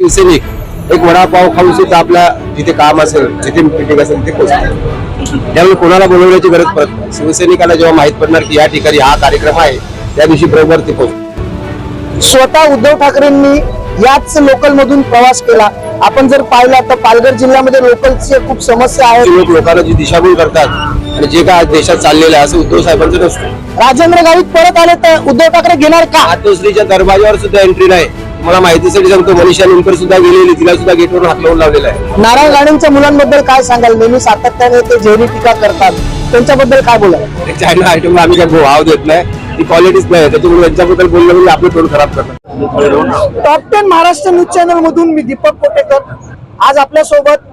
शिवसैनिक एक वडापाव खाऊन सुद्धा आपल्या जिथे काम असेल जिथे मिटिंग असेल तिथे पोहोचतात त्यामुळे कोणाला बोलवण्याची गरज पडत नाही. शिवसैनिकाला जेव्हा माहीत पडणार की या ठिकाणी हा कार्यक्रम आहे त्या दिवशी बरोबर ते पोहोचतात स्वतः उद्धव ठाकरेंनी याच लोकल मधून प्रवास केला. आपण जर पाहिला तर पालघर जिल्ह्यामध्ये लोकलची खूप समस्या आहे. जे लोक लोकांना जी दिशाभूल करतात आणि जे काय देशात चाललेलं आहे असं उद्धव साहेबांचं नसतं. राजेंद्र गावित परत आले तर उद्धव ठाकरे घेणार का? मातोश्रीच्या दरवाजावर सुद्धा एंट्री नाही. तुम्हाला माहितीसाठी सांगतो मनीषा निमकर सुद्धा गेलेली तिला सुद्धा गेटवरून हात लावून लावलेला आहे. नारायण राणेंच्या मुलांबद्दल काय सांगाल? नेहमी सातत्याने ते जेरी टीका करतात त्यांच्याबद्दल काय बोला चायना आयटमला आम्ही काय भाव देत नाही ती क्वालिटीच नाही त्याच्यामुळे त्यांच्याबद्दल बोललं म्हणजे आपलं तोंड खराब करणार top ten Maharashtra news channel मधून मी दीपक कोटेकर. आज आपल्यासोबत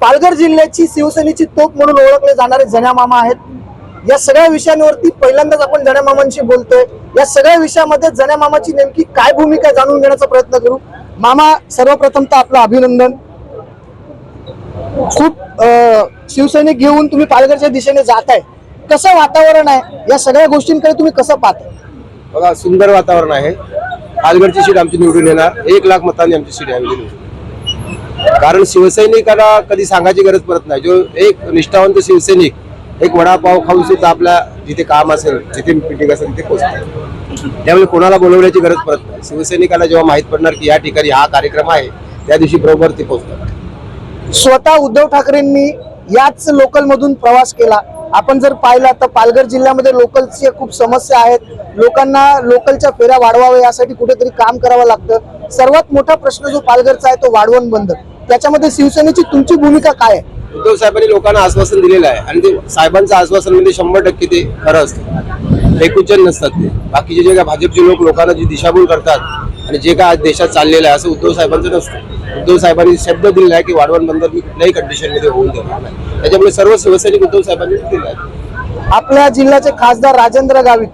पालघर जिल्ह्याची शिवसेनेची तोप म्हणून ओळखले जाणारे जण्या मामा आहेत. या सगळ्या विषयांवरती पहिल्यांदाच आपण जण्या मामांशी बोलतोय. या सगळ्या विषयामध्ये जण्या मामाची नेमकी काय भूमिका जाणून घेण्याचा प्रयत्न करू. मामा सर्वप्रथम तर आपलं अभिनंदन. खूप शिवसैनिक घेऊन तुम्ही पालघरच्या दिशेने जात आहे कसं वातावरण आहे? या सगळ्या गोष्टींकडे तुम्ही कसं पाहताय? बघा सुंदर वातावरण आहे. पालघरची सीट आमची निवडून येणार. एक लाख मतांनी आमची सीट यावी निवडून कारण शिवसैनिकाला कधी सांगायची गरज पडत नाही. जो एक निष्ठावंत शिवसैनिक एक वडापाव खाऊन सुद्धा आपल्या जिथे काम असेल जिथे मिटिंग असेल तिथे पोहोचतात त्यामुळे कोणाला बोलवण्याची गरज पडत नाही. शिवसैनिकाला जेव्हा माहीत पडणार की या ठिकाणी हा कार्यक्रम आहे त्या दिवशी बरोबर ते पोहोचतात. स्वतः उद्धव ठाकरेंनी याच लोकल मधून प्रवास केला. आपण जर पाहिला तर पालघर जिल्ह्यामध्ये लोकलची खूप समस्या आहेत. लोकांना लोकलच्या फेऱ्या वाढवाव्या यासाठी कुठेतरी काम करावं लागतं. सर्वात मोठा प्रश्न जो पालघरचा आहे तो वाढवण बंद त्याच्यामध्ये शिवसेनेची तुमची भूमिका काय आहे? उद्धव साहेबांनी लोकांना आश्वासन दिलेलं आहे. आणि ते साहेबांचं आश्वासन म्हणजे शंभर टक्के ते खरं असतं. फेकुचन नसतात ते. बाकीचे जे काय भाजपचे लोक लोकांना जी दिशाभूल करतात आणि जे काय आज देशात चाललेलं आहे असं उद्धव साहेबांचं नसतं. उद्धव साहेबांनी शब्द दिलेला आहे की वाढवण बंदर मी कुठल्याही कंडिशनमध्ये होऊन देणार नाही. त्याच्यामुळे सर्व शिवसैनिक उद्धव साहेबांनी दिले आहेत. आपल्या जिल्ह्याचे खासदार राजेंद्र गावित.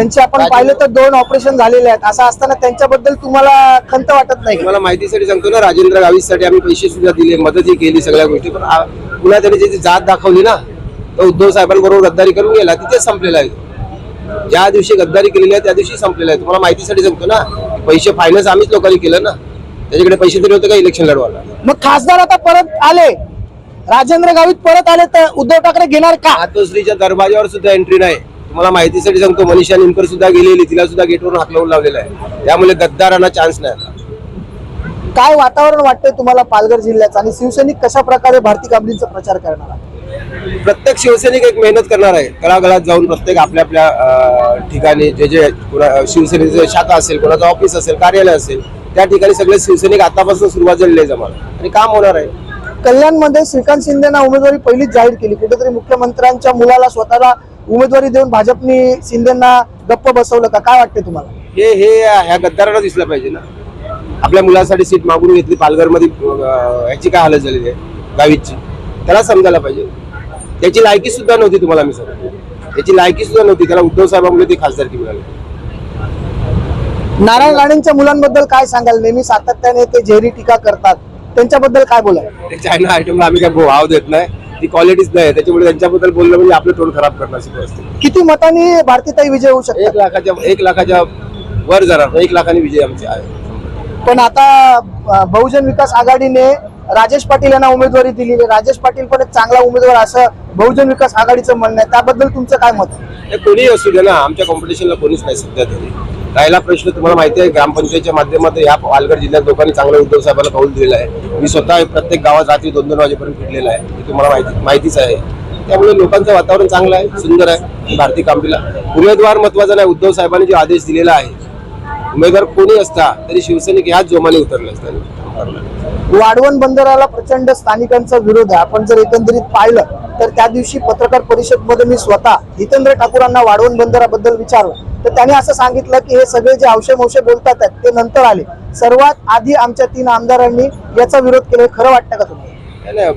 त्यांचे आपण पाहिलं तर दोन ऑपरेशन झालेले आहेत. असं असताना त्यांच्याबद्दल तुम्हाला खंत वाटत नाही? मला माहितीसाठी सांगतो ना राजेंद्र गावीसाठी आम्ही पैसे सुद्धा दिले मदतही केली सगळ्या गोष्टी. पण पुन्हा त्यांनी ज्याची जात दाखवली ना तर उद्धव साहेबांबरोबर गद्दारी करून गेला तिथेच संपलेला आहे. ज्या दिवशी गद्दारी केलेली आहे त्या दिवशी संपलेला आहे. तुम्हाला माहितीसाठी सांगतो ना पैसे फायनान्स आम्हीच लोकांनी केलं ना. त्याच्याकडे पैसे तरी होते का इलेक्शन लढवायला? मग खासदार आता परत आले. राजेंद्र गावित परत आले तर उद्धव ठाकरे घेणार का? मातोश्रीच्या दरवाजावर सुद्धा एंट्री नाही. तुम्हाला माहितीसाठी सांगतो मनीषा निमकर सुद्धा गेलेली तिला सुद्धा गेटवरून हात लावून लावलेला आहे. त्यामुळे गद्दारांना चान्स नाही आता. काय वातावरण वाटतंय तुम्हाला पालघर जिल्ह्याचं? आणि शिवसैनिक कशा प्रकारे भारती काबलींचा प्रचार करणार आहे? प्रत्येक शिवसैनिक एक मेहनत करणार आहे. तळागाळात जाऊन प्रत्येक आपल्या आपल्या अं, ठिकाणी जे जे कोणा- शिवसेनेचं शाखा असेल कोणाचं ऑफिस असेल कार्यालय असेल त्या ठिकाणी सगळे शिवसैनिक आतापासून सुरुवात झालेली आहे जमाला. आणि काम होणार आहे. कल्याणमध्ये श्रीकांत शिंदेना उमेदवारी पहिलीच जाहीर केली. कुठेतरी मुख्यमंत्र्यांच्या मुलाला स्वतःला उमेदवारी देऊन भाजपनी शिंदेना गप्प बसवलं का? काय वाटते तुम्हाला? हे हे ह्या गद्दारांना दिसलं पाहिजे ना. आपल्या मुलासाठी सीट मागून घेतली पालघरमध्ये अं, ह्याची काय हालत झालेली आहे? गावीची त्याला समजायला पाहिजे. त्याची लायकी सुद्धा नव्हती तुम्हाला मी सांगतो. त्याची लायकी सुद्धा नव्हती. त्याला उद्धव साहेबांमुळे ती खासदारकी मिळाली नारायण राणेंच्या मुलांबद्दल काय सांगाल? नेहमी सातत्याने ते जेरी टीका करतात. त्यांच्याबद्दल काय बोलाल? ते चायना आयटमला आम्ही काय भाव देत नाही. ती क्वालिटीच नाही त्याच्यामुळे त्यांच्याबद्दल बोललं म्हणजे आपलं तोंड खराब करणार सुरू असते किती मतांनी भारतीताई विजय होऊ एक लाखाच्या एक लाखाच्या वर जाणार एक लाखाने विजय आमचे आहे. पण आता अ, बहुजन विकास आघाडीने राजेश पाटील यांना उमेदवारी दिलेली आहे. राजेश पाटील पण एक चांगला उमेदवार असं बहुजन विकास आघाडीचं म्हणणं आहे. त्याबद्दल तुमचं काय मत? आहे? हे कोणीही असू दे ना आमच्या कॉम्पिटिशनला कोणीच नाही सध्या तरी. राहिला प्रश्न तुम्हाला माहिती आहे ग्रामपंचायतच्या माध्यमातून या पालघर जिल्ह्यात लोकांनी चांगला उद्धव साहेबांना कौल दिलेला आहे. मी स्वतः प्रत्येक गावात रात्री दोन दोन वाजेपर्यंत फिरलेला आहे. हे तुम्हाला माहिती माहितीच आहे. त्यामुळे लोकांचं वातावरण चांगलं आहे सुंदर आहे. भारतीय कामटीला उमेदवार महत्त्वाचा नाही उद्धव साहेबांनी जो आदेश दिलेला आहे उमेदवार कोणी असता तरी शिवसैनिक ह्याच जोमाने उतरले असतात वाढवण बंदराला प्रचंड स्थानिकांचा विरोध आहे. आपण जर एकंदरीत पाहिलं तर त्या दिवशी पत्रकार परिषदमध्ये मी स्वतः हितेंद्र ठाकूरांना वाढवण बंदराबद्दल विचारलं. तर त्यांनी असं सांगितलं की हे सगळे जे औषध मौषे बोलतात ते नंतर आले. सर्वात आधी आमच्या तीन आमदारांनी याचा विरोध केला. खरं वाटतं का नाही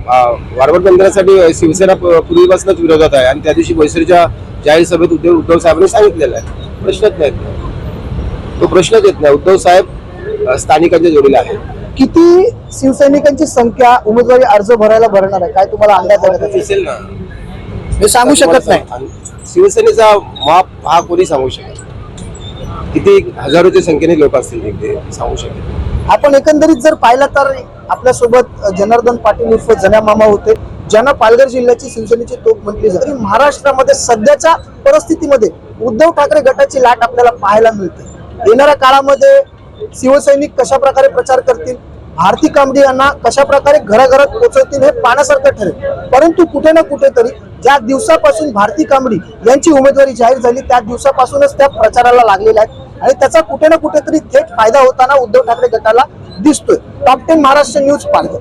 वारवड बंदरासाठी शिवसेना पूर्वीपासूनच विरोधात आहे. आणि त्या दिवशी बोईसरच्या जाहीर सभेत उद्धव उद्धव साहेबांनी सांगितलेलं आहे. प्रश्नच नाही. तो प्रश्नच येत नाही. उद्धव साहेब स्थानिकांच्या जोडीला आहे किती शिवसैनिकांची संख्या उमेदवारी अर्ज भरायला भरणार आहे? काय तुम्हाला अंदाज? दिसेल ना. हे सांगू शकत नाही. शिवसेनेचा माप हा कोणी सांगू शकत किती हजारोच्या संख्येने लोक असतील तिथे सांगू शकत आपण एकंदरीत जर पाहिलं तर आपल्यासोबत जनार्दन पाटील उर्फ जन्या मामा होते. ज्यांना पालघर जिल्ह्याची शिवसेनेची तोप म्हटली जाते. महाराष्ट्रामध्ये सध्याच्या परिस्थितीमध्ये उद्धव ठाकरे गटाची लाट आपल्याला पाहायला मिळते. येणाऱ्या काळामध्ये शिवसैनिक कशा प्रकारे प्रचार करतील? भारती कांबडी यांना कशा प्रकारे घराघरात पोहोचवतील हे पाहण्यासारखं ठरेल. परंतु कुठे ना कुठेतरी ज्या दिवसापासून भारती कांबडी यांची उमेदवारी जाहीर झाली त्या दिवसापासूनच त्या प्रचाराला लागलेल्या आहेत. आणि त्याचा कुठे ना कुठेतरी थेट फायदा होताना उद्धव ठाकरे गटाला दिसतोय. Top ten Maharashtra news Palghar